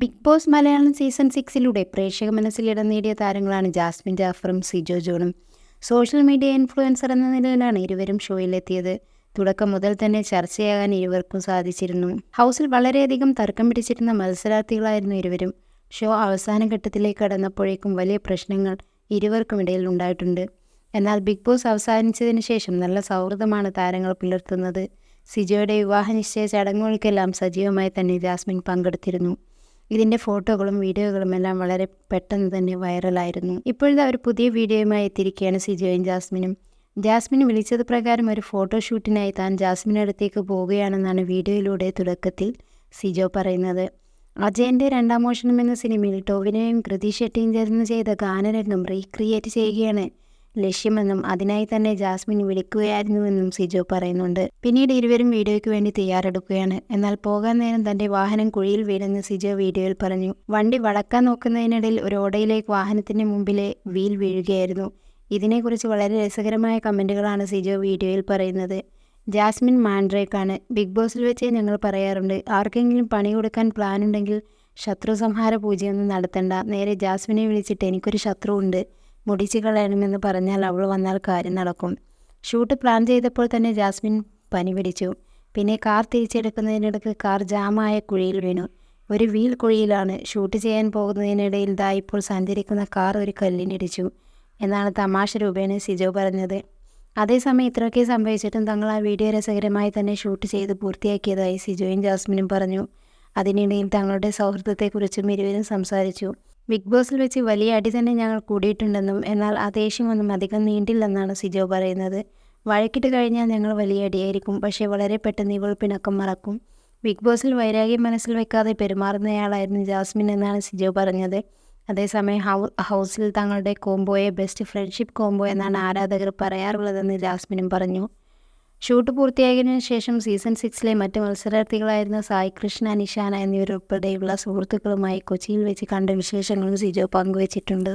Big boss Malayalam season സിക്സിലൂടെ പ്രേക്ഷക മനസ്സിൽ ഇടം നേടിയ താരങ്ങളാണ് ജാസ്മിൻ ജാഫറും സിജോ ജോണും. സോഷ്യൽ മീഡിയ ഇൻഫ്ലുവൻസർ എന്ന നിലയിലാണ് ഇരുവരും ഷോയിലെത്തിയത്. തുടക്കം മുതൽ തന്നെ ചർച്ചയാകാൻ ഇരുവർക്കും സാധിച്ചിരുന്നു. ഹൗസിൽ വളരെയധികം തർക്കം പിടിച്ചിരുന്ന മത്സരാർത്ഥികളായിരുന്നു ഇരുവരും. ഷോ അവസാന ഘട്ടത്തിലേക്ക് കടന്നപ്പോഴേക്കും വലിയ പ്രശ്നങ്ങൾ ഇരുവർക്കും ഇടയിൽ ഉണ്ടായിട്ടുണ്ട്. എന്നാൽ ബിഗ് ബോസ് അവസാനിച്ചതിന് ശേഷം നല്ല സൗഹൃദമാണ് താരങ്ങൾ പുലർത്തുന്നത്. സിജോയുടെ വിവാഹ നിശ്ചയ ചടങ്ങുകൾക്കെല്ലാം സജീവമായി തന്നെ ജാസ്മിൻ പങ്കെടുത്തിരുന്നു. ഇതിന്റെ ഫോട്ടോകളും വീഡിയോകളും എല്ലാം വളരെ പെട്ടെന്ന് തന്നെ വൈറലായിരുന്നു. ഇപ്പോഴത്തെ ഒരു പുതിയ വീഡിയോയുമായി എത്തിയിരിക്കുകയാണ് സിജോയും ജാസ്മിനും. ജാസ്മിൻ വിളിച്ചത് പ്രകാരം ഒരു ഫോട്ടോഷൂട്ടിനായി താൻ ജാസ്മിനടുത്തേക്ക് പോവുകയാണെന്നാണ് വീഡിയോയിലൂടെ തുടക്കത്തിൽ സിജോ പറയുന്നത്. അജയന്റെ രണ്ടാം മോഷണം എന്ന സിനിമയിൽ ടോവിനോയും കൃതി ഷെട്ടിയും ചേർന്ന് ചെയ്ത ഗാനരംഗം റീക്രിയേറ്റ് ചെയ്യുകയാണ് ലക്ഷ്യമെന്നും അതിനായി തന്നെ ജാസ്മിൻ വിളിക്കുകയായിരുന്നുവെന്നും സിജോ പറയുന്നുണ്ട്. പിന്നീട് ഇരുവരും വീഡിയോയ്ക്ക് വേണ്ടി തയ്യാറെടുക്കുകയാണ്. എന്നാൽ പോകാൻ നേരം തന്റെ വാഹനം കുഴിയിൽ വീണെന്ന് സിജോ വീഡിയോയിൽ പറഞ്ഞു. വണ്ടി വളക്കാൻ നോക്കുന്നതിനിടയിൽ ഒരു ഓടയിലേക്ക് വാഹനത്തിന്റെ മുമ്പിലെ വീൽ വീഴുകയായിരുന്നു. ഇതിനെക്കുറിച്ച് വളരെ രസകരമായ കമന്റുകളാണ് സിജോ വീഡിയോയിൽ പറയുന്നത്. ജാസ്മിൻ മാൻഡ്രേക്കാണ്. ബിഗ് ബോസിൽ വെച്ച് ഞങ്ങൾ പറയാറുണ്ട്. ആർക്കെങ്കിലും പണി കൊടുക്കാൻ പ്ലാൻ ഉണ്ടെങ്കിൽ ശത്രു സംഹാര പൂജയൊന്നും നടത്തണ്ട. നേരെ ജാസ്മിനെ വിളിച്ചിട്ട് എനിക്കൊരു ശത്രു ഉണ്ട് മുടിച്ചു കളയണമെന്ന് പറഞ്ഞാൽ അവൾ വന്നാൽ കാര്യം നടക്കും. ഷൂട്ട് പ്ലാൻ ചെയ്തപ്പോൾ തന്നെ ജാസ്മിൻ പനി പിടിച്ചു. പിന്നെ കാർ തിരിച്ചെടുക്കുന്നതിനിടയ്ക്ക് കാർ ജാമായ കുഴിയിൽ വീണു. ഒരു വീൽ കുഴിയിലാണ് ഷൂട്ട് ചെയ്യാൻ പോകുന്നതിനിടയിൽ ദാ ഇപ്പോൾ സഞ്ചരിക്കുന്ന കാർ ഒരു കല്ലിനിടിച്ചു. എന്നാണ് തമാശ രൂപേണ സിജോ പറഞ്ഞത്. അതേസമയം ഇത്രയൊക്കെ സംഭവിച്ചിട്ടും തങ്ങൾ ആ വീഡിയോ രസകരമായി തന്നെ ഷൂട്ട് ചെയ്ത് പൂർത്തിയാക്കിയതായി സിജോയും ജാസ്മിനും പറഞ്ഞു. അതിനിടയിൽ തങ്ങളുടെ സൗഹൃദത്തെക്കുറിച്ചും ഇരുവരും സംസാരിച്ചു. ബിഗ് ബോസിൽ വെച്ച് വലിയ അടി തന്നെ ഞങ്ങൾ കൂടിയിട്ടുണ്ടെന്നും എന്നാൽ ആ ദേഷ്യമൊന്നും അധികം നീണ്ടില്ലെന്നാണ് സിജോ പറയുന്നത്. വഴക്കിട്ട് കഴിഞ്ഞാൽ ഞങ്ങൾ വലിയ അടിയായിരിക്കും പക്ഷേ വളരെ പെട്ടെന്ന് ഇവൾ പിണക്കം മറക്കും. ബിഗ് ബോസിൽ വൈരാഗ്യം മനസ്സിൽ വെക്കാതെ പെരുമാറുന്നയാളായിരുന്നു ജാസ്മിൻ എന്നാണ് സിജോ പറഞ്ഞത്. അതേസമയം ഹൗസിൽ തങ്ങളുടെ കോംബോയെ ബെസ്റ്റ് ഫ്രണ്ട്ഷിപ്പ് കോംബോ എന്നാണ് ആരാധകർ പറയാറുള്ളതെന്ന് ജാസ്മിനും പറഞ്ഞു. ഷൂട്ട് പൂർത്തിയായതിനു ശേഷം സീസൺ സിക്സിലെ മറ്റ് മത്സരാർത്ഥികളായിരുന്ന സായി കൃഷ്ണ നിഷാന എന്നിവരുൾപ്പെടെയുള്ള സുഹൃത്തുക്കളുമായി കൊച്ചിയിൽ വെച്ച് കണ്ട വിശേഷങ്ങളും സിജോ പങ്കുവച്ചിട്ടുണ്ട്.